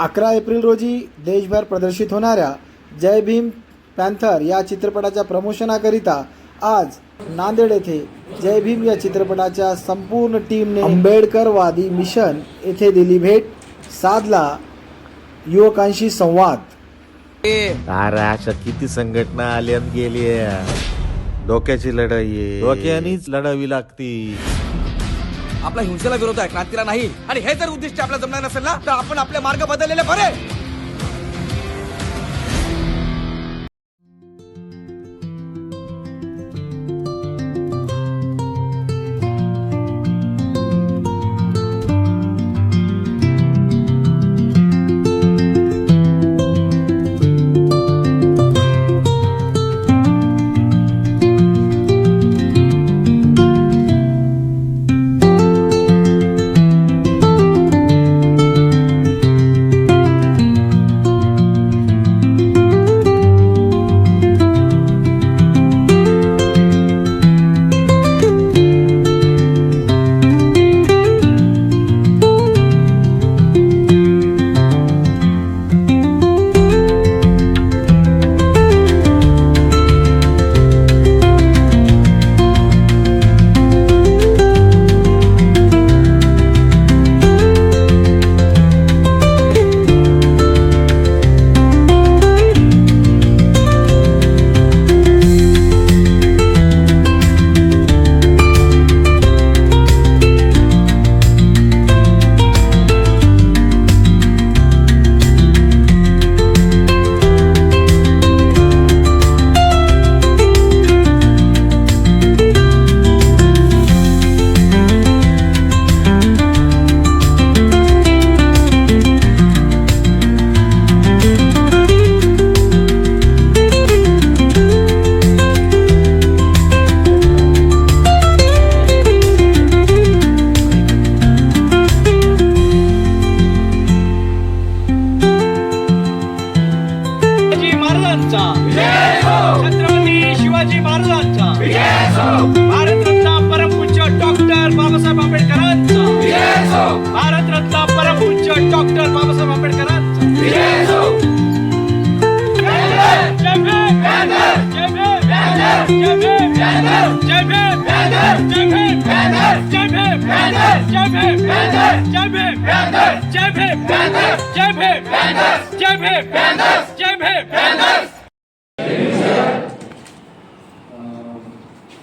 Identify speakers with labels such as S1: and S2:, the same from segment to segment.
S1: अकरा एप्रिल रोजी देशभर प्रदर्शित होणाऱ्या जय भीम पॅन्थर या चित्रपटाच्या प्रमोशनाकरिता आज नांदेड येथे जय भीम या चित्रपटाच्या संपूर्ण टीमने आंबेडकरवादी मिशन येथे दिली भेट. साधला युवकांशी संवाद.
S2: अरे अशा किती संघटना आल्या आणि गेल्या. डोक्याची लढाई आहे. डोक्यानीच लढावी लागती.
S3: आपला हिंसेला विरोध आहे क्रांतीला नाही. आणि हे जर उद्दिष्ट आपल्याला जमणार नसेल ना तर आपण आपले मार्ग बदललेले बरे.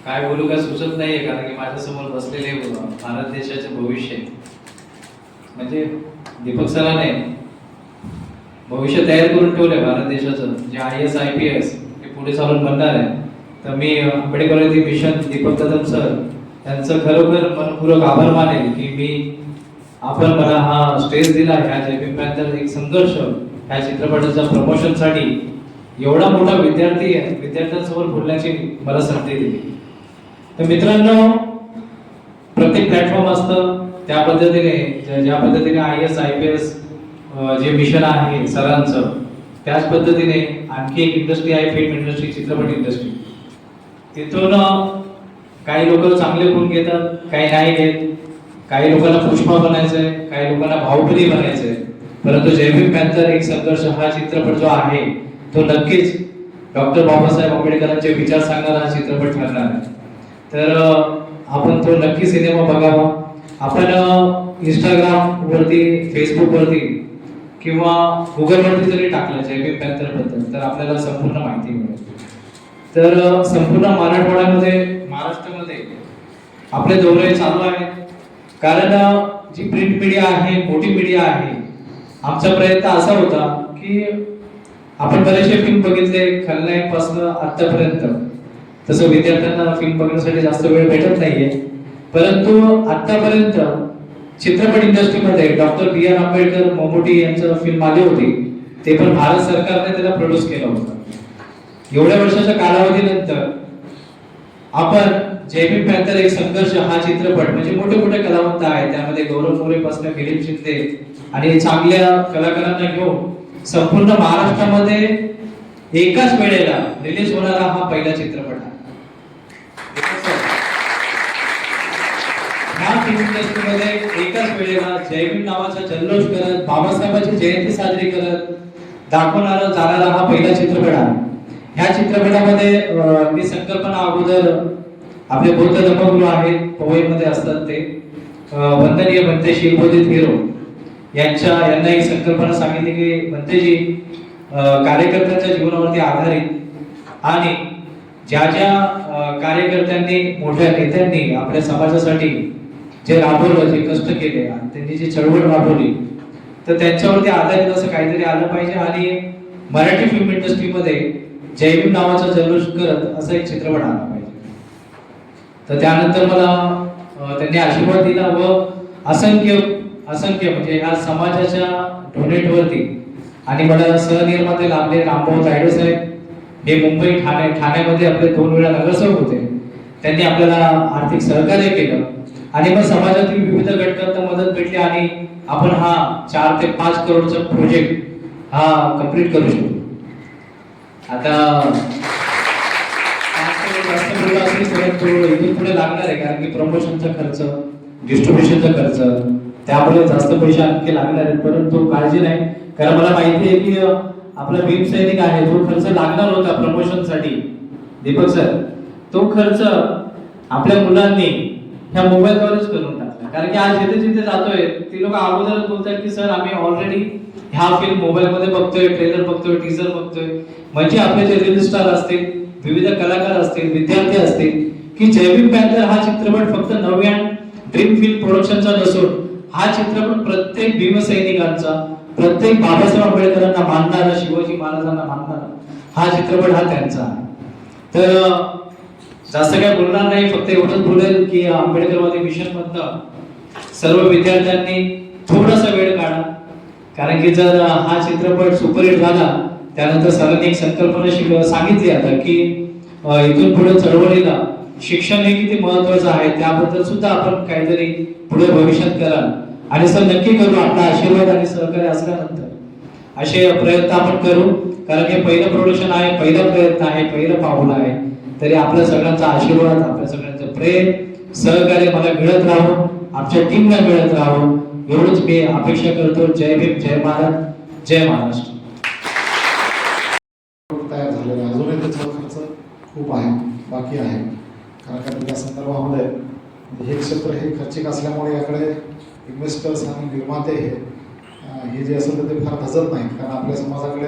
S4: काय बोलू काय सुचत नाहीये कारण की माझ्यासमोर बसलेले भारत देशाचे भविष्य. म्हणजे दीपक सराने भविष्य तयार करून ठेवलंय भारत देशाचं. जे I S I P S हे पुढे चालून बनणार आहे. तर मी आंबेडकरवादी मिशन दीपक कदम सर यांचं खरोखर मनपूर्वक आभार मानेल की मी आपण मला हा स्टेज दिला ह्या जयभीम एक संघर्ष ह्या चित्रपटाच्या प्रमोशनसाठी. एवढा मोठा विद्यार्थी विद्यार्थ्यांसमोर बोलण्याची मला संधी दिली. तर मित्रांनो प्रत्येक प्लॅटफॉर्म असतं. त्या पद्धतीने ज्या- ज्या पद्धतीने I S I P S जे मिशन आहे सरांचं त्याच पद्धतीने आणखी एक इंडस्ट्री आहे फिल्म इंडस्ट्री चित्रपट इंडस्ट्री. तिथून काही लोक चांगले गुण घेतात काही नाही घेत. काही लोकांना पुष्पा बनायचंय काही लोकांना भाऊबली बनायचंय. परंतु जयभीम पॅन्थर एक संघर्ष हा चित्रपट जो आहे तो नक्कीच डॉक्टर बाबासाहेब आंबेडकरांचे विचार सांगणारा हा चित्रपट ठरणार आहे. तर आपण तो नक्की सिनेमा बघावा. आपण इंस्टाग्राम वरती फेसबुक वरती किंवा गुगल वरती जरी टाकलं जयभीम पॅन्थरबद्दल तर आपल्याला संपूर्ण माहिती मिळेल. तर संपूर्ण मराठवाड्यामध्ये महाराष्ट्रामध्ये आपले दौरे चालू आहेत. कारण जी प्रिंट मीडिया आहे मोठी मीडिया आहे आमचा प्रयत्न असा होता की आपण बरेचसे फिल्म बघितले खलनायकपासून आतापर्यंत तसं विद्यार्थ्यांना फिल्म बघण्यासाठी जास्त वेळ भेटत नाहीये. परंतु आतापर्यंत चित्रपट इंडस्ट्रीमध्ये डॉक्टर बी आर आंबेडकर मोमोटी यांचं फिल्म आली होती. ते पण भारत सरकारने त्याला प्रोड्यूस केलं होतं. एवढ्या वर्षाच्या कालावधीनंतर आपण जयभीम पॅन्थर एक संघर्ष हा चित्रपट म्हणजे मोठे मोठे कलावंत आहेत त्यामध्ये गौरव मोरे पासून फिलिप शिंदे आणि चांगल्या कलाकारांना घेऊन संपूर्ण महाराष्ट्रामध्ये एकाच वेळेला रिलीज होणारा हा पहिला चित्रपट आहे. ह्या एकाच वेळेला जयभीम नावाचा जल्लोष करत बाबासाहेबांची जयंती साजरी करत दाखवणारा जाणारा हा पहिला चित्रपट आहे. ह्या चित्रपटामध्ये ती मी संकल्पना अगोदर आपले बौद्ध धर्मगुरू आहेत पवईमध्ये असतात ते. वंदनीय बनते शिवबोधित हिरो. यांच्या यांना एक संकल्पना सांगितली की बनतेजी कार्यकर्त्यांच्या जीवनावरती आधारित आणि ज्या ज्या कार्यकर्त्यांनी मोठ्या नेत्यांनी आपल्या समाजासाठी जे राबवलं जे कष्ट केले आणि त्यांनी जी चळवळ राबवली तर त्यांच्यावरती आधारित असं काहीतरी आलं पाहिजे. आणि मराठी फिल्म इंडस्ट्रीमध्ये जयभीम नावाचा जल्लोष करत असा एक चित्रपट आला पाहिजे. तर त्यानंतर मला त्यांनी आशीर्वाद दिला व असंख्य असंख्य म्हणजे ह्या समाजाच्या डोनेटवरती आणि मला सहनिर्माते लाभले रामभाऊ तायडे साहेब. हे मुंबई ठाणे ठाण्यामध्ये आपले दोन वेळा नगरसेवक होते. त्यांनी आपल्याला आर्थिक सहकार्य केलं. आणि मग समाजातील विविध घटकांना मदत भेटली आणि आपण हा चार ते पाच करोडचा प्रोजेक्ट हा कंप्लीट करू शकतो आता जास्त परंतु इथून पुढे लागणार आहे कारण की प्रमोशनचा खर्च डिस्ट्रीब्युशनचा खर्च त्यामुळे जास्त पैसे आणखी लागणार आहेत. परंतु काळजी नाही. कारण मला माहिती आहे की आपला भीम सैनिक आहे जो खर्च लागणार होता प्रमोशनसाठी दीपक सर तो खर्च आपल्या मुलांनी ह्या मोबाईलवरच करून टाकला. कारण की आज जिथे जिथे जातोय ती लोक अगोदरच बोलतात की सर आम्ही ऑलरेडी ह्या फिल्म मोबाईल मध्ये बघतोय ट्रेलर बघतोय टीजर बघतोय. म्हणजे आपले जे रील स्टार असतील विविध कलाकार असतील विद्यार्थी असतील की जयभीम पॅन्थर हा चित्रपट फक्त नव्या ड्रीम फिल्म प्रोडक्शनचा नसून हा चित्रपट प्रत्येक भीमसैनिकांचा प्रत्येक बाबासाहेब आंबेडकरांना मानणारा शिवाजी महाराजांना मानणारा हा चित्रपट हा त्यांचा तर जास्त काय बोलणार नाही फक्त एवढंच बोलेल की आंबेडकरवादी मिशन मधनं सर्व विद्यार्थ्यांनी थोडासा वेळ काढा. कारण की जर हा चित्रपट सुपरहिट झाला त्यानंतर सरांनी एक संकल्पना शिक- सांगितली आता की इथून पुढे चळवळीला शिक्षण हे किती महत्वाचं आहे त्याबद्दल सुद्धा आपण काहीतरी पुढे भविष्यात कराल. आणि सर नक्की करू आपला आशीर्वाद आणि सहकार्य असल्यानंतर. असे प्रयत्न आपण करू. कारण हे पहिलं प्रोडक्शन आहे पहिला प्रयत्न आहे पहिलं पाऊल आहे. तरी आपल्या सगळ्यांचा आशीर्वाद आपल्या सगळ्यांचं प्रेम सहकार्य मला मिळत राहू. आमच्या टीमला मिळत राहावं एवढंच मी अपेक्षा करतो. जय भीम जय भारत जय महाराष्ट्र.
S5: तयार झालेला आहे. अजूनही त्याचा खर्च खूप आहे बाकी आहे. कारण का त्या संदर्भामध्ये हे क्षेत्र हे खर्चिक असल्यामुळे याकडे इन्व्हेस्टर्स आणि निर्माते हे हे जे असेल तर ते फार धजत नाहीत. कारण आपल्या समाजाकडे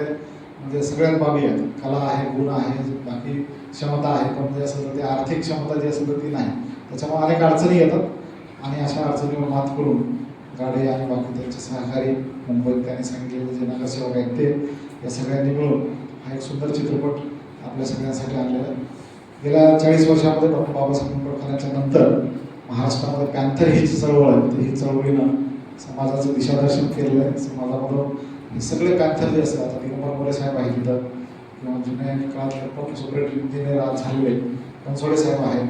S5: म्हणजे सगळ्यात बाबी आहेत. कला आहे गुण आहे बाकी क्षमता आहे. पण जे असेल तर ते आर्थिक क्षमता जी असेल तर ती नाही. त्याच्यामुळे अनेक अडचणी येतात. आणि अशा अडचणीवर मात करून गाडे आणि बाकी त्यांचे सहकारी मुंबईत त्यांनी सांगितलेले जे नगरसेवक आहेत ते या सगळ्यांनी मिळून हा एक सुंदर चित्रपट आपल्या सगळ्यांसाठी आणलेला गेल्या चाळीस वर्षामध्ये डॉक्टर बाबासाहेब आंबेडकरांच्या नंतर महाराष्ट्रामध्ये पॅन्थर ही चळवळ आहे. तर ही चळवळीनं समाजाचं दिशादर्शन केलेलं आहे. समाजामधून हे सगळे पॅन्थर जे असतात दिगंबर मोरे साहेब आहेत तिथं किंवा जुन्या काळातले प्रमुख सुप्रीम इंजिनियर आज झालेले बनसोडे साहेब आहेत.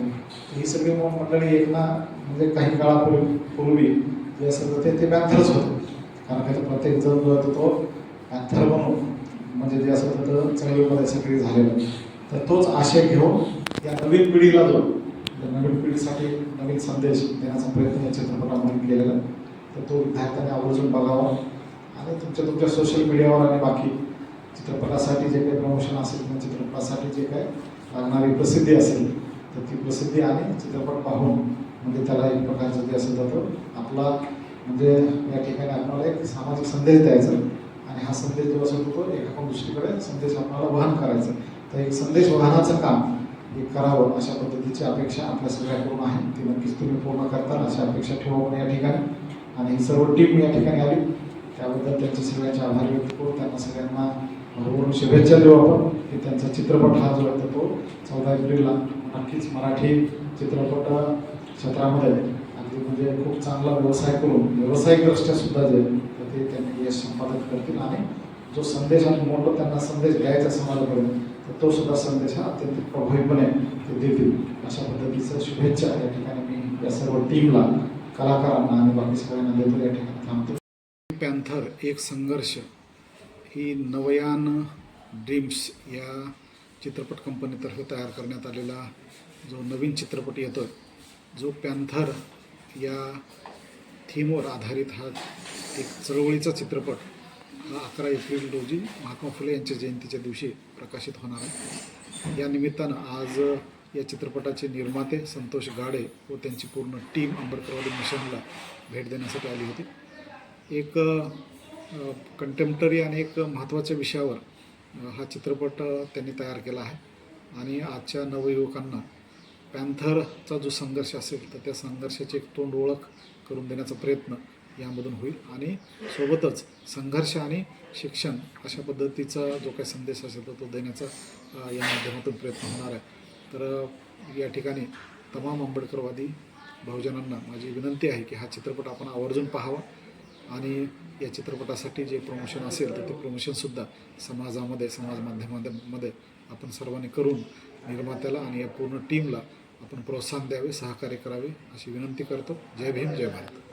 S5: तर ही सगळी मंडळी एक ना म्हणजे काही काळापूर्वी पूर्वी जे असं तर ते ते पॅन्थरच होते. कारण की तर प्रत्येक जण जो होतो तो बॅथर पॅन्थर बनून म्हणजे जे असं तर चळवळीमध्ये सगळी झालेलं तर तोच आशय घेऊन या नवीन पिढीला जो नवीन पिढीसाठी नवीन संदेश देण्याचा प्रयत्न या चित्रपटामध्ये केलेला तर तो विद्यार्थ्यांनी आवर्जून बघावा आणि तुमच्या तुमच्या सोशल मीडियावर आणि बाकी चित्रपटासाठी जे काही प्रमोशन असेल किंवा चित्रपटासाठी जे काही लागणारी प्रसिद्धी असेल तर ती प्रसिद्धी आणि चित्रपट पाहून म्हणजे त्याला एक प्रकारचं जे असेल जातं आपला म्हणजे या ठिकाणी आपल्याला एक सामाजिक संदेश द्यायचा आणि हा संदेश जो असेल तो एका दुसरीकडे संदेश आपल्याला वहन करायचा. तर एक संदेश वहनाचं काम हे करावं अशा पद्धतीची अपेक्षा आपल्या सगळ्याकडून आहे. ती नक्कीच तुम्ही पूर्ण करता अशा अपेक्षा ठेवा या ठिकाणी. आणि ही सर्व टीम या ठिकाणी आली. त्याबद्दल त्यांचे सगळ्यांचे आभार व्यक्त करून त्यांना सगळ्यांना म्हणजे भरपूर शुभेच्छा देऊ आपण की त्यांचा चित्रपट हा जो आहे तर तो चौदा एप्रिलला नक्कीच मराठी चित्रपट क्षेत्रामध्ये अगदी म्हणजे खूप चांगला व्यवसाय करून व्यावसायिकदृष्ट्या सुद्धा जे तर ते त्यांनी यश संपादन करतील. आणि जो संदेश आणि मोठं त्यांना संदेश द्यायचा समाजापर्यंत तर तो सुद्धा संदेश हा अत्यंत प्रभावीपणे ते देतील. अशा पद्धतीचं शुभेच्छा या ठिकाणी मी या सर्व टीमला कलाकारांना आणि बाकी सगळ्यांना देतो. या ठिकाणी थांबतो. पॅन्थर एक संघर्ष. ही नवयान ड्रीम्स या चित्रपट कंपनीतर्फे तयार करण्यात आलेला जो नवीन चित्रपट येतो जो पॅन्थर या थीमवर आधारित हा एक चळवळीचा चित्रपट हा अकरा एप्रिल रोजी महात्मा फुले यांच्या जयंतीच्या दिवशी प्रकाशित होणार आहे. या निमित्तानं आज या चित्रपटाचे निर्माते संतोष गाडे व त्यांची पूर्ण टीम आंबेडकरवाडी मिशनला भेट देण्यासाठी आली होती. एक कंटेम्पटरी आणि एक महत्त्वाच्या विषयावर हा चित्रपट त्यांनी तयार केला आहे. आणि आजच्या नवयुवकांना पॅन्थरचा जो संघर्ष असेल तर त्या संघर्षाची एक तोंड ओळख करून देण्याचा प्रयत्न यामधून होईल. आणि सोबतच संघर्ष आणि शिक्षण अशा पद्धतीचा जो काही संदेश असेल तर तो देण्याचा या माध्यमातून प्रयत्न होणार आहे. तर या ठिकाणी तमाम आंबेडकरवादी बहुजनांना माझी विनंती आहे की हा चित्रपट आपण आवर्जून पाहावा. आणि या चित्रपटासाठी जे प्रमोशन असेल तर ते प्रमोशनसुद्धा समाजामध्ये समाज माध्यमांमध्ये आपण सर्वांनी करून निर्मात्याला आणि या पूर्ण टीमला आपण प्रोत्साहन द्यावे सहकार्य करावे अशी विनंती करतो. जय भीम जय भारत.